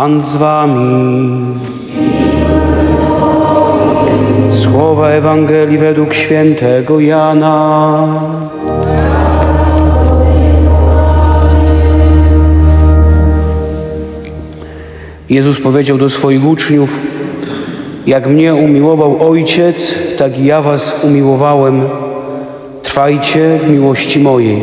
Pan z wami. Słowa Ewangelii według świętego Jana. Jezus powiedział do swoich uczniów: Jak mnie umiłował Ojciec, tak i ja was umiłowałem. Trwajcie w miłości mojej.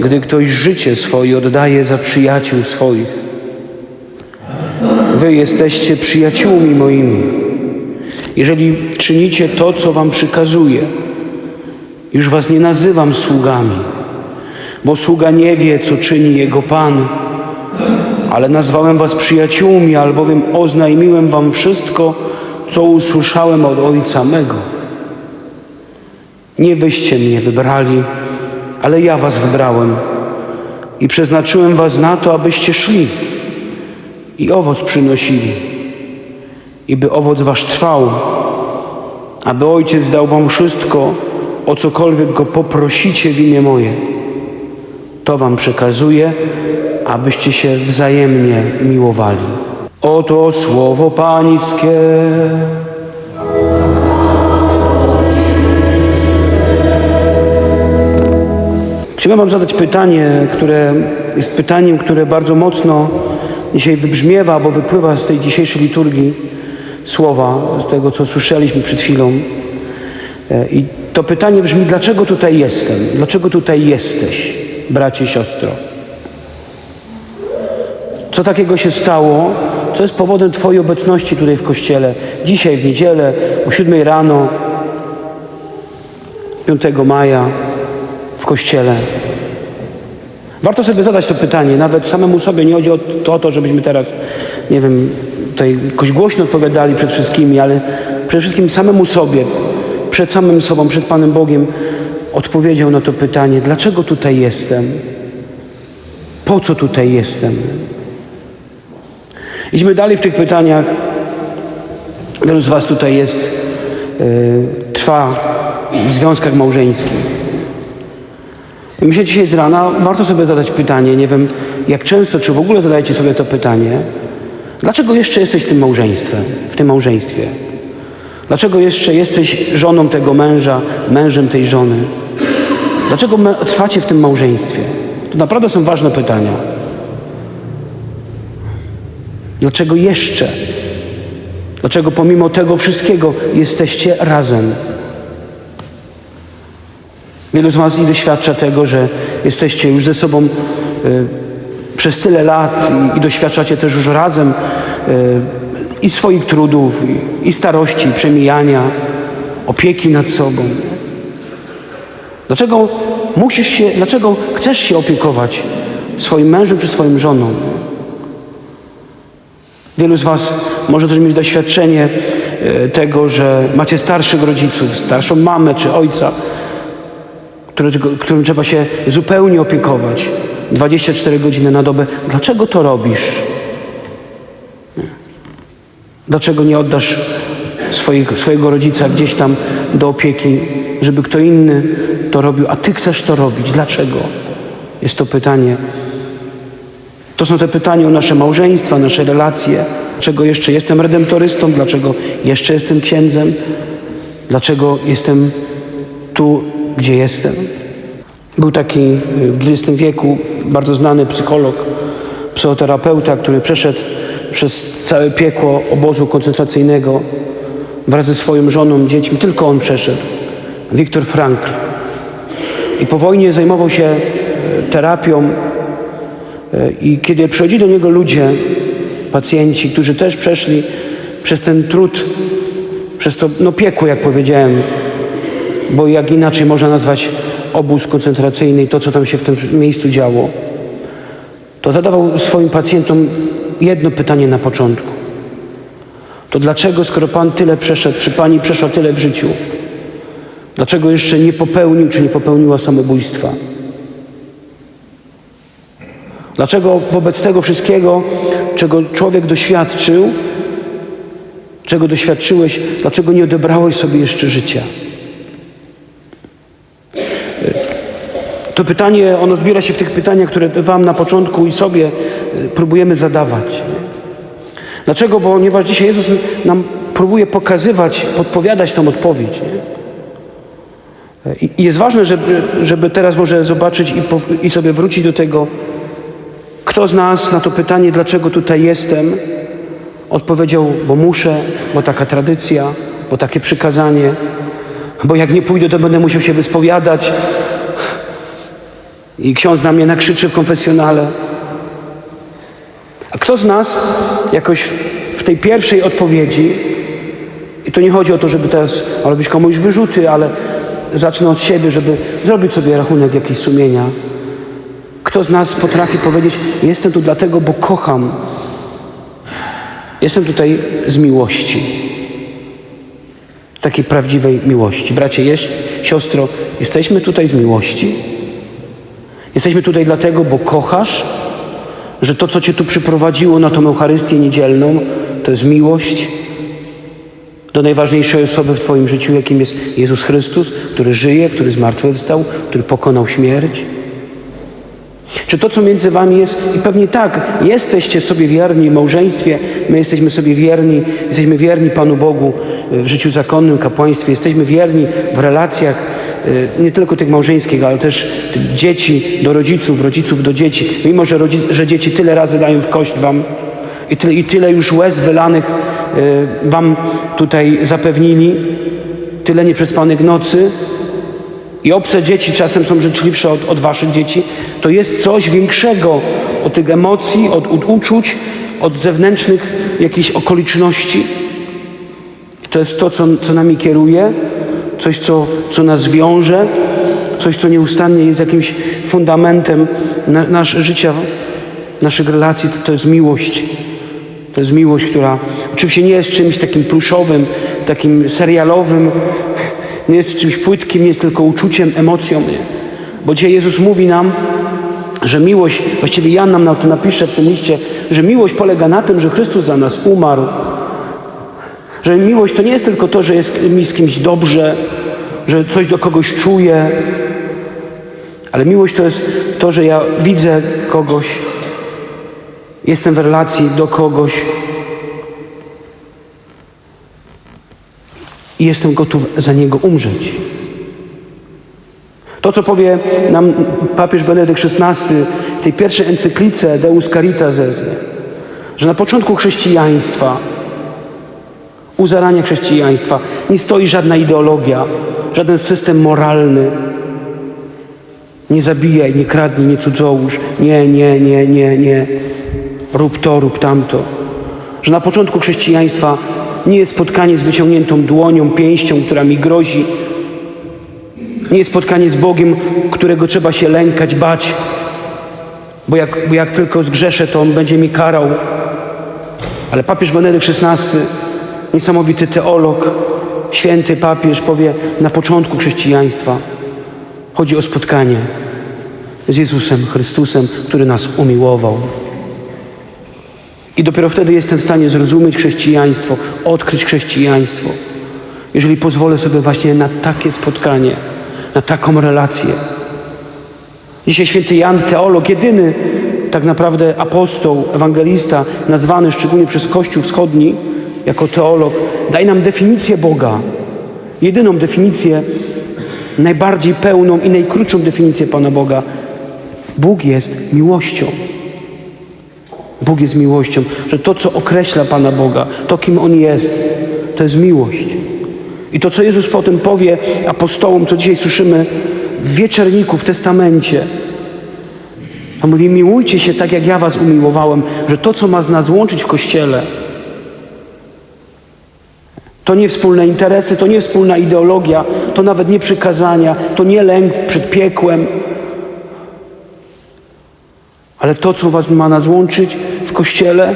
gdy ktoś życie swoje oddaje za przyjaciół swoich. Wy jesteście przyjaciółmi moimi, jeżeli czynicie to, co wam przykazuję. Już was nie nazywam sługami, bo sługa nie wie, co czyni jego Pan, ale nazwałem was przyjaciółmi, albowiem oznajmiłem wam wszystko, co usłyszałem od Ojca mego. Nie wyście mnie wybrali, ale ja was wybrałem i przeznaczyłem was na to, abyście szli i owoc przynosili, i by owoc wasz trwał, aby Ojciec dał wam wszystko, o cokolwiek Go poprosicie w imię moje. To wam przekazuję, abyście się wzajemnie miłowali. Oto słowo Pańskie. Chciałbym Wam zadać pytanie, które jest pytaniem, które bardzo mocno dzisiaj wybrzmiewa, bo wypływa z tej dzisiejszej liturgii słowa, z tego, co słyszeliśmy przed chwilą. E, I to pytanie brzmi, dlaczego tutaj jestem? Dlaczego tutaj jesteś, bracie, siostro? Co takiego się stało? Co jest powodem Twojej obecności tutaj w kościele? Dzisiaj w niedzielę o 7 rano, 5 maja kościele. Warto sobie zadać to pytanie, nawet samemu sobie. Nie chodzi o to, o to, żebyśmy teraz, nie wiem, tutaj jakoś głośno odpowiadali przed wszystkimi, ale przede wszystkim samemu sobie, przed samym sobą, przed Panem Bogiem odpowiedział na to pytanie, dlaczego tutaj jestem? Po co tutaj jestem? Idźmy dalej w tych pytaniach. Wielu z Was tutaj jest, yy, trwa w związkach małżeńskich. Myślę, dzisiaj z rana warto sobie zadać pytanie, nie wiem jak często, czy w ogóle zadajecie sobie to pytanie, dlaczego jeszcze jesteś w tym małżeństwem, w tym małżeństwie? Dlaczego jeszcze jesteś żoną tego męża, mężem tej żony? Dlaczego trwacie w tym małżeństwie? To naprawdę są ważne pytania. Dlaczego jeszcze? Dlaczego pomimo tego wszystkiego jesteście razem? Wielu z Was i doświadcza tego, że jesteście już ze sobą y, przez tyle lat i, i doświadczacie też już razem y, i swoich trudów, i, i starości, i przemijania, opieki nad sobą. Dlaczego musisz się, dlaczego chcesz się opiekować swoim mężem czy swoim żoną? Wielu z Was może też mieć doświadczenie e, tego, że macie starszych rodziców, starszą mamę czy ojca, którym trzeba się zupełnie opiekować 24 godziny na dobę. Dlaczego to robisz? Dlaczego nie oddasz swoich, swojego rodzica gdzieś tam do opieki, żeby kto inny to robił, a Ty chcesz to robić? Dlaczego? Jest to pytanie. To są te pytania o nasze małżeństwa, nasze relacje. Dlaczego jeszcze jestem redemptorystą? Dlaczego jeszcze jestem księdzem? Dlaczego jestem tu, gdzie jestem? Był taki w XX wieku bardzo znany psycholog, psychoterapeuta, który przeszedł przez całe piekło obozu koncentracyjnego wraz ze swoją żoną, dziećmi. Tylko on przeszedł. Viktor Frankl. I po wojnie zajmował się y, terapią y, i kiedy przychodzili do niego ludzie, pacjenci, którzy też przeszli przez ten trud, przez to no, piekło, jak powiedziałem, bo jak inaczej można nazwać obóz koncentracyjny i to, co tam się w tym miejscu działo, to zadawał swoim pacjentom jedno pytanie na początku. To dlaczego, skoro Pan tyle przeszedł, czy Pani przeszła tyle w życiu, dlaczego jeszcze nie popełnił, czy nie popełniła samobójstwa? Dlaczego wobec tego wszystkiego, czego człowiek doświadczył, czego doświadczyłeś, dlaczego nie odebrałeś sobie jeszcze życia? To pytanie, ono zbiera się w tych pytaniach, które Wam na początku i sobie y, próbujemy zadawać. Dlaczego? Ponieważ dzisiaj Jezus nam próbuje pokazywać, podpowiadać tą odpowiedź. I jest ważne, żeby, żeby teraz może zobaczyć i, po, i sobie wrócić do tego, kto z nas na to pytanie, dlaczego tutaj jestem, odpowiedział, bo muszę, bo taka tradycja, bo takie przykazanie, bo jak nie pójdę, to będę musiał się wyspowiadać i ksiądz na mnie nakrzyczy w konfesjonale. A kto z nas jakoś w tej pierwszej odpowiedzi, i to nie chodzi o to, żeby teraz robić komuś wyrzuty, ale zacznę od siebie, żeby zrobić sobie rachunek jakiś sumienia. Kto z nas potrafi powiedzieć, jestem tu dlatego, bo kocham. Jestem tutaj z miłości. Takiej prawdziwej miłości. Bracie, jest, siostro, jesteśmy tutaj z miłości. Jesteśmy tutaj dlatego, bo kochasz, że to, co Cię tu przyprowadziło na tą Eucharystię niedzielną, to jest miłość do najważniejszej osoby w Twoim życiu, jakim jest Jezus Chrystus, który żyje, który zmartwychwstał, który pokonał śmierć. Czy to, co między Wami jest, i pewnie tak, jesteście sobie wierni w małżeństwie, my jesteśmy sobie wierni, jesteśmy wierni Panu Bogu w życiu zakonnym, kapłaństwie, jesteśmy wierni w relacjach, nie tylko tych małżeńskich, ale też dzieci do rodziców, rodziców do dzieci. Mimo, że, rodzic, że dzieci tyle razy dają w kość Wam i tyle, i tyle już łez wylanych y, Wam tutaj zapewnili, tyle nieprzespanych nocy, i obce dzieci czasem są życzliwsze od, od waszych dzieci, to jest coś większego od tych emocji, od, od uczuć, od zewnętrznych jakichś okoliczności. To jest to, co, co nami kieruje, coś, co, co nas wiąże, coś, co nieustannie jest jakimś fundamentem na, nasz, życia, naszych relacji. To, to jest miłość. To jest miłość, która oczywiście nie jest czymś takim pluszowym, takim serialowym, nie jest czymś płytkim, nie jest tylko uczuciem, emocją. Nie. Bo dzisiaj Jezus mówi nam, że miłość, właściwie Jan nam na to napisze w tym liście, że miłość polega na tym, że Chrystus za nas umarł. Że miłość to nie jest tylko to, że jest mi z kimś dobrze, że coś do kogoś czuję, ale miłość to jest to, że ja widzę kogoś, jestem w relacji do kogoś, i jestem gotów za niego umrzeć. To, co powie nam papież Benedykt XVI w tej pierwszej encyklice Deus Caritas Est, że na początku chrześcijaństwa, u zarania chrześcijaństwa nie stoi żadna ideologia, żaden system moralny. Nie zabijaj, nie kradnij, nie cudzołóż, nie, nie, nie, nie, nie. Rób to, rób tamto. Że na początku chrześcijaństwa nie jest spotkanie z wyciągniętą dłonią, pięścią, która mi grozi. Nie jest spotkanie z Bogiem, którego trzeba się lękać, bać, bo jak, jak tylko zgrzeszę, to On będzie mi karał. Ale papież Benedykt XVI, niesamowity teolog, święty papież, powie na początku chrześcijaństwa chodzi o spotkanie z Jezusem Chrystusem, który nas umiłował. I dopiero wtedy jestem w stanie zrozumieć chrześcijaństwo, odkryć chrześcijaństwo. Jeżeli pozwolę sobie właśnie na takie spotkanie, na taką relację. Dzisiaj święty Jan, teolog, jedyny tak naprawdę apostoł, ewangelista, nazwany szczególnie przez Kościół Wschodni jako teolog, daje nam definicję Boga. Jedyną definicję, najbardziej pełną i najkrótszą definicję Pana Boga. Bóg jest miłością. Bóg jest miłością, że to, co określa Pana Boga, to, kim On jest, to jest miłość. I to, co Jezus potem powie apostołom, co dzisiaj słyszymy w wieczerniku, w testamencie, a mówi, miłujcie się tak, jak ja was umiłowałem, że to, co ma z nas łączyć w Kościele, to nie wspólne interesy, to nie wspólna ideologia, to nawet nie przykazania, to nie lęk przed piekłem, ale to, co was ma nas łączyć w Kościele,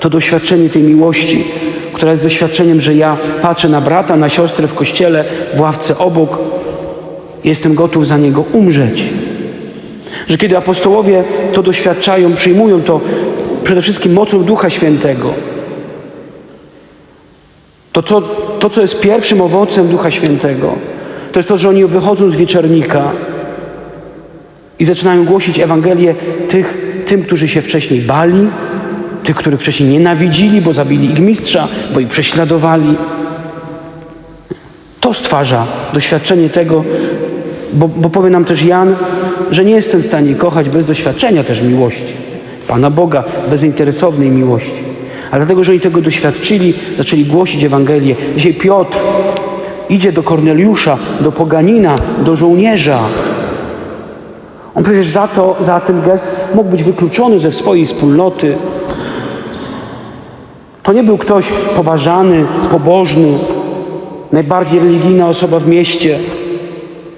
to doświadczenie tej miłości, która jest doświadczeniem, że ja patrzę na brata, na siostrę w kościele, w ławce obok, jestem gotów za niego umrzeć. Że kiedy apostołowie to doświadczają, przyjmują to przede wszystkim mocą Ducha Świętego, to, to, to co jest pierwszym owocem Ducha Świętego, to jest to, że oni wychodzą z wieczornika i zaczynają głosić Ewangelię tych, tym, którzy się wcześniej bali, tych, których wcześniej nienawidzili, bo zabili ich mistrza, bo ich prześladowali. To stwarza doświadczenie tego, bo, bo powie nam też Jan, że nie jestem w stanie kochać bez doświadczenia też miłości. Pana Boga, bezinteresownej miłości. A dlatego, że oni tego doświadczyli, zaczęli głosić Ewangelię. Dzisiaj Piotr idzie do Korneliusza, do poganina, do żołnierza. On przecież za to, za ten gest mógł być wykluczony ze swojej wspólnoty. To nie był ktoś poważany, pobożny, najbardziej religijna osoba w mieście,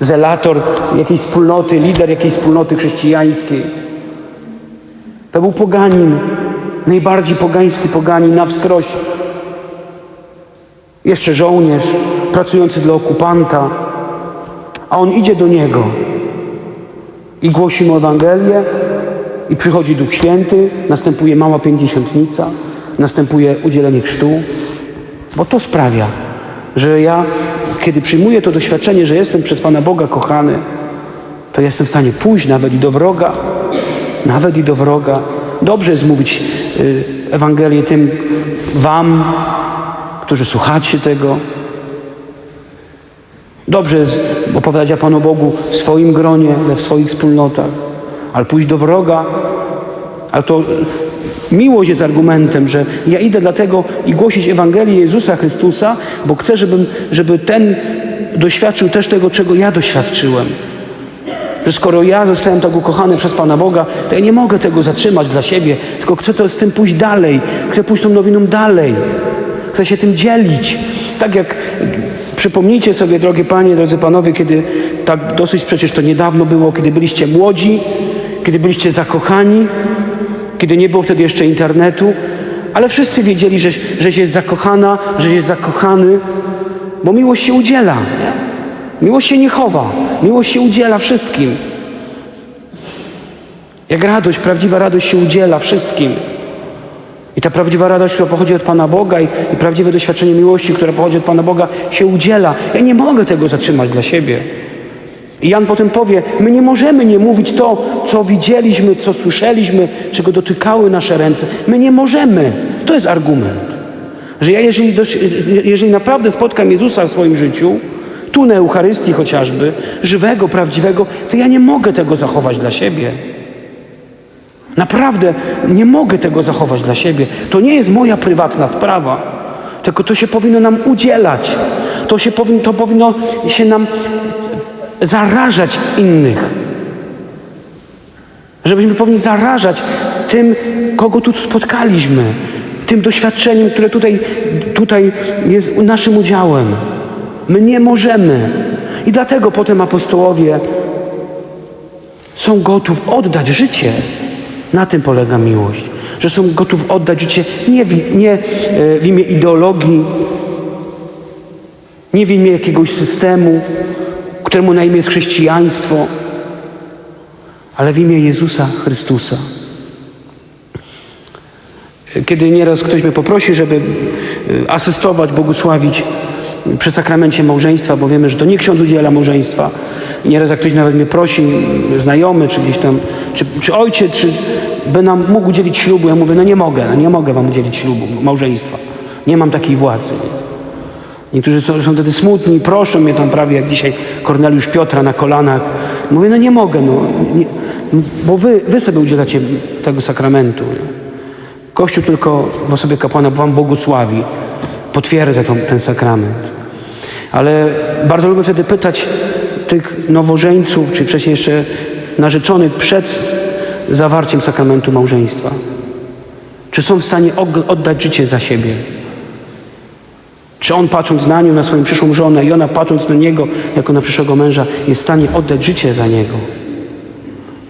zelator jakiejś wspólnoty, lider jakiejś wspólnoty chrześcijańskiej. To był poganin, najbardziej pogański poganin na wskroś. Jeszcze żołnierz pracujący dla okupanta, a on idzie do niego i głosi mu Ewangelię i przychodzi Duch Święty, następuje mała pięćdziesiątnica, następuje udzielenie chrztu, bo to sprawia, że ja, kiedy przyjmuję to doświadczenie, że jestem przez Pana Boga kochany, to jestem w stanie pójść nawet i do wroga, nawet i do wroga. Dobrze jest mówić Ewangelię tym wam, którzy słuchacie tego. Dobrze jest opowiadać o Panu Bogu w swoim gronie, w swoich wspólnotach, ale pójść do wroga, ale to miłość jest argumentem, że ja idę dlatego i głosić Ewangelię Jezusa Chrystusa, bo chcę, żebym, żeby ten doświadczył też tego, czego ja doświadczyłem. Że skoro ja zostałem tak ukochany przez Pana Boga, to ja nie mogę tego zatrzymać dla siebie, tylko chcę to z tym pójść dalej. Chcę pójść tą nowiną dalej. Chcę się tym dzielić. Tak jak przypomnijcie sobie, drogie Panie, drodzy Panowie, kiedy tak dosyć przecież to niedawno było, kiedy byliście młodzi, kiedy byliście zakochani, kiedy nie było wtedy jeszcze internetu, ale wszyscy wiedzieli, że, że jest zakochana, że jest zakochany, bo miłość się udziela. Miłość się nie chowa, miłość się udziela wszystkim. Jak radość, prawdziwa radość się udziela wszystkim. I ta prawdziwa radość, która pochodzi od Pana Boga i, i prawdziwe doświadczenie miłości, które pochodzi od Pana Boga, się udziela. Ja nie mogę tego zatrzymać dla siebie. I Jan potem powie, my nie możemy nie mówić to, co widzieliśmy, co słyszeliśmy, czego dotykały nasze ręce. My nie możemy. To jest argument. Że ja jeżeli, jeżeli naprawdę spotkam Jezusa w swoim życiu, tu na Eucharystii chociażby, żywego, prawdziwego, to ja nie mogę tego zachować dla siebie. Naprawdę nie mogę tego zachować dla siebie. To nie jest moja prywatna sprawa, tylko to się powinno nam udzielać. To, się powinno, to powinno się nam zarażać innych. Żebyśmy powinni zarażać tym, kogo tu spotkaliśmy, tym doświadczeniem, które tutaj, tutaj jest naszym udziałem. My nie możemy. I dlatego potem apostołowie są gotów oddać życie. Na tym polega miłość. Że są gotów oddać życie nie w, nie w imię ideologii, nie w imię jakiegoś systemu, któremu na imię jest chrześcijaństwo, ale w imię Jezusa Chrystusa. Kiedy nieraz ktoś mnie poprosi, żeby asystować, błogosławić przy sakramencie małżeństwa, bo wiemy, że to nie ksiądz udziela małżeństwa. Nieraz jak ktoś nawet mnie prosi, znajomy, czy gdzieś tam, czy, czy ojciec, czy by nam mógł udzielić ślubu, ja mówię, no nie mogę, no nie mogę wam udzielić ślubu, małżeństwa. Nie mam takiej władzy. Niektórzy są, są wtedy smutni, proszą mnie tam prawie jak dzisiaj Korneliusz Piotra na kolanach. Mówię, no nie mogę, no, nie, bo wy, wy sobie udzielacie tego sakramentu. Kościół tylko w osobie kapłana wam błogosławi, potwierdza tą, ten sakrament. Ale bardzo lubię wtedy pytać tych nowożeńców, czy wcześniej jeszcze narzeczonych przed zawarciem sakramentu małżeństwa. Czy są w stanie oddać życie za siebie? Czy on patrząc na nią, na swoją przyszłą żonę i ona patrząc na niego jako na przyszłego męża jest w stanie oddać życie za niego?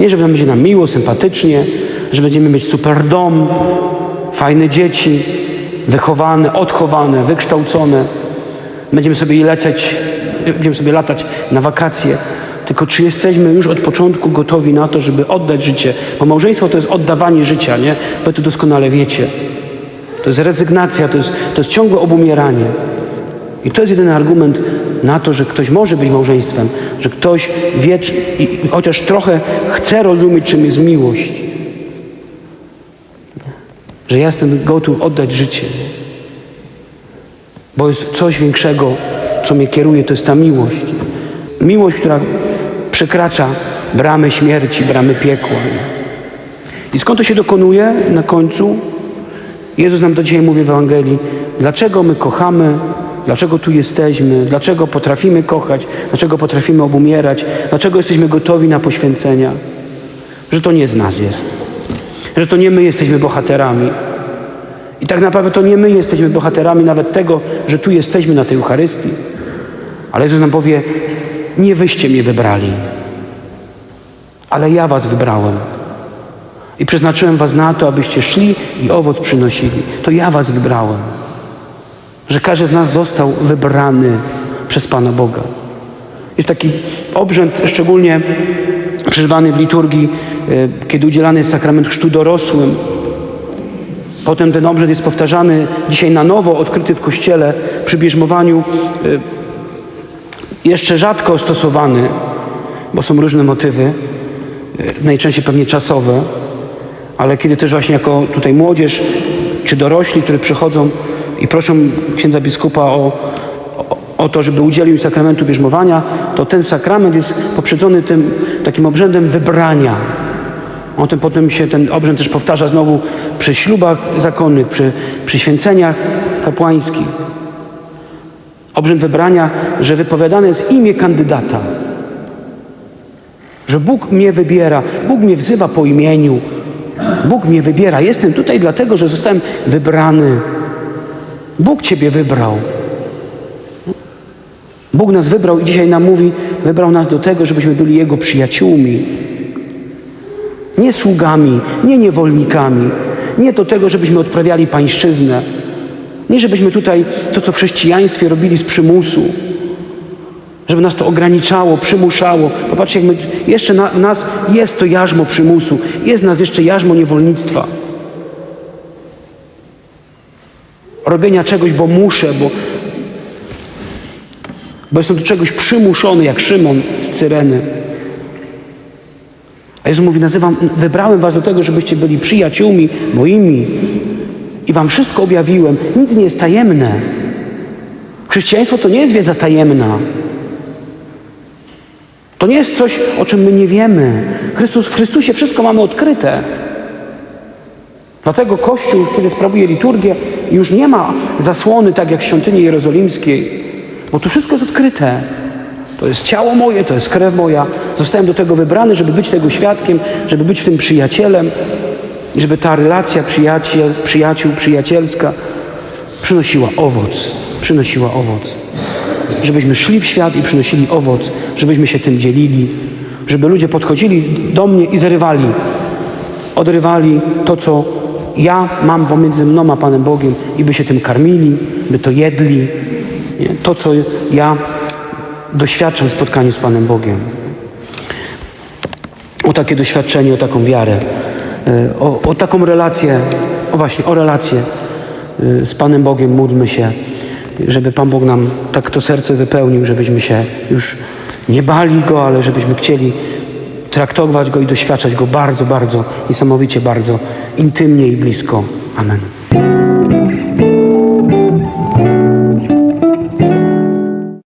Nie, że będzie nam miło, sympatycznie, że będziemy mieć super dom, fajne dzieci, wychowane, odchowane, wykształcone. Będziemy sobie lecieć, będziemy sobie latać na wakacje. Tylko czy jesteśmy już od początku gotowi na to, żeby oddać życie? Bo małżeństwo to jest oddawanie życia, nie? Wy to doskonale wiecie. To jest rezygnacja, to jest, to jest ciągłe obumieranie. I to jest jedyny argument na to, że ktoś może być małżeństwem, że ktoś wie, i chociaż trochę chce rozumieć, czym jest miłość. Że ja jestem gotów oddać życie. Bo jest coś większego, co mnie kieruje, to jest ta miłość. Miłość, która przekracza bramy śmierci, bramy piekła. I skąd to się dokonuje na końcu? Jezus nam do dzisiaj mówi w Ewangelii, dlaczego my kochamy, dlaczego tu jesteśmy, dlaczego potrafimy kochać, dlaczego potrafimy obumierać, dlaczego jesteśmy gotowi na poświęcenia. Że to nie z nas jest. Że to nie my jesteśmy bohaterami. I tak naprawdę to nie my jesteśmy bohaterami nawet tego, że tu jesteśmy na tej Eucharystii. Ale Jezus nam powie, nie wyście mnie wybrali, ale ja was wybrałem. I przeznaczyłem was na to, abyście szli i owoc przynosili. To ja was wybrałem. Że każdy z nas został wybrany przez Pana Boga. Jest taki obrzęd, szczególnie przeżywany w liturgii, e, kiedy udzielany jest sakrament chrztu dorosłym. Potem ten obrzęd jest powtarzany dzisiaj na nowo, odkryty w kościele przy bierzmowaniu. e, Jeszcze rzadko stosowany, bo są różne motywy, e, najczęściej pewnie czasowe, ale kiedy też właśnie jako tutaj młodzież czy dorośli, którzy przychodzą i proszą księdza biskupa o, o, o to, żeby udzielił sakramentu bierzmowania, to ten sakrament jest poprzedzony tym takim obrzędem wybrania. On tym potem się ten obrzęd też powtarza znowu przy ślubach zakonnych, przy, przy święceniach kapłańskich. Obrzęd wybrania, że wypowiadane jest imię kandydata. Że Bóg mnie wybiera, Bóg mnie wzywa po imieniu, Bóg mnie wybiera. Jestem tutaj dlatego, że zostałem wybrany. Bóg Ciebie wybrał. Bóg nas wybrał i dzisiaj nam mówi, wybrał nas do tego, żebyśmy byli Jego przyjaciółmi. Nie sługami, nie niewolnikami. Nie do tego, żebyśmy odprawiali pańszczyznę. Nie żebyśmy tutaj to, co w chrześcijaństwie robili z przymusu. Żeby nas to ograniczało, przymuszało. Popatrzcie, jak my, jeszcze na, nas jest to jarzmo przymusu. Jest nas jeszcze jarzmo niewolnictwa. Robienia czegoś, bo muszę, bo, bo jestem do czegoś przymuszony, jak Szymon z Cyreny. Jezus mówi, nazywam, wybrałem was do tego, żebyście byli przyjaciółmi moimi i wam wszystko objawiłem. Nic nie jest tajemne. Chrześcijaństwo to nie jest wiedza tajemna. To nie jest coś, o czym my nie wiemy. Chrystus, w Chrystusie wszystko mamy odkryte. Dlatego Kościół, kiedy sprawuje liturgię, już nie ma zasłony, tak jak w świątyni jerozolimskiej, bo tu wszystko jest odkryte. To jest ciało moje, to jest krew moja. Zostałem do tego wybrany, żeby być tego świadkiem, żeby być w tym przyjacielem i żeby ta relacja przyjaciel, przyjaciół, przyjacielska przynosiła owoc. Przynosiła owoc. Żebyśmy szli w świat i przynosili owoc, żebyśmy się tym dzielili, żeby ludzie podchodzili do mnie i zerywali, odrywali to, co ja mam pomiędzy mną a Panem Bogiem i by się tym karmili, by to jedli. Nie? To, co ja doświadczam w spotkaniu z Panem Bogiem. O takie doświadczenie, o taką wiarę, e, o, o taką relację, o właśnie, o relację e, z Panem Bogiem módlmy się, żeby Pan Bóg nam tak to serce wypełnił, żebyśmy się już nie bali Go, ale żebyśmy chcieli traktować Go i doświadczać Go bardzo, bardzo, niesamowicie bardzo, intymnie i blisko. Amen.